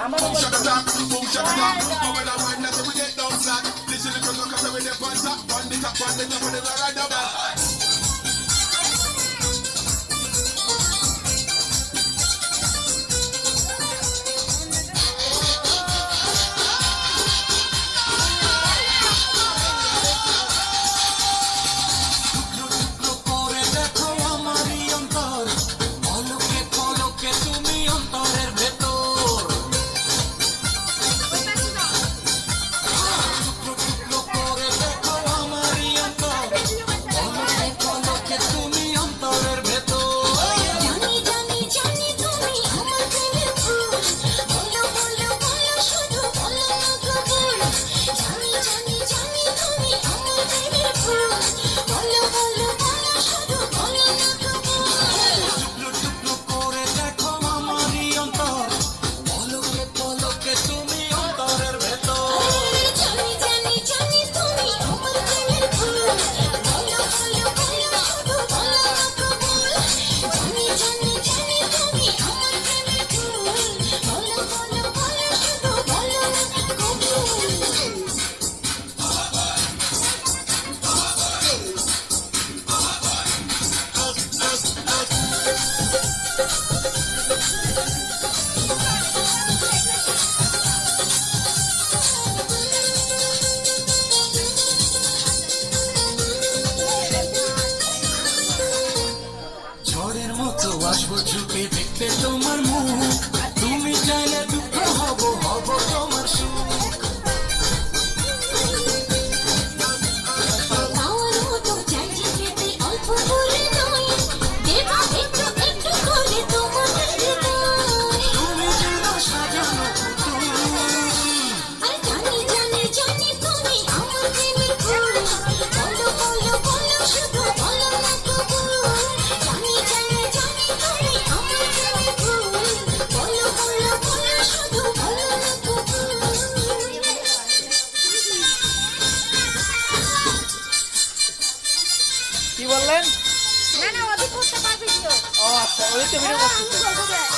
Boom shaka down, boom shaka down. But when I wind up, we get down flat. Listen to the clock, cause we dip on top, on the top, on the top, on the top, on. আসব ঝুঁকে দেখতে তোমার মুখ কি বললেন? না না ওদিক করতে পারবি তো। ও আচ্ছা ওই তো ভিডিও করতে হ্যাঁ,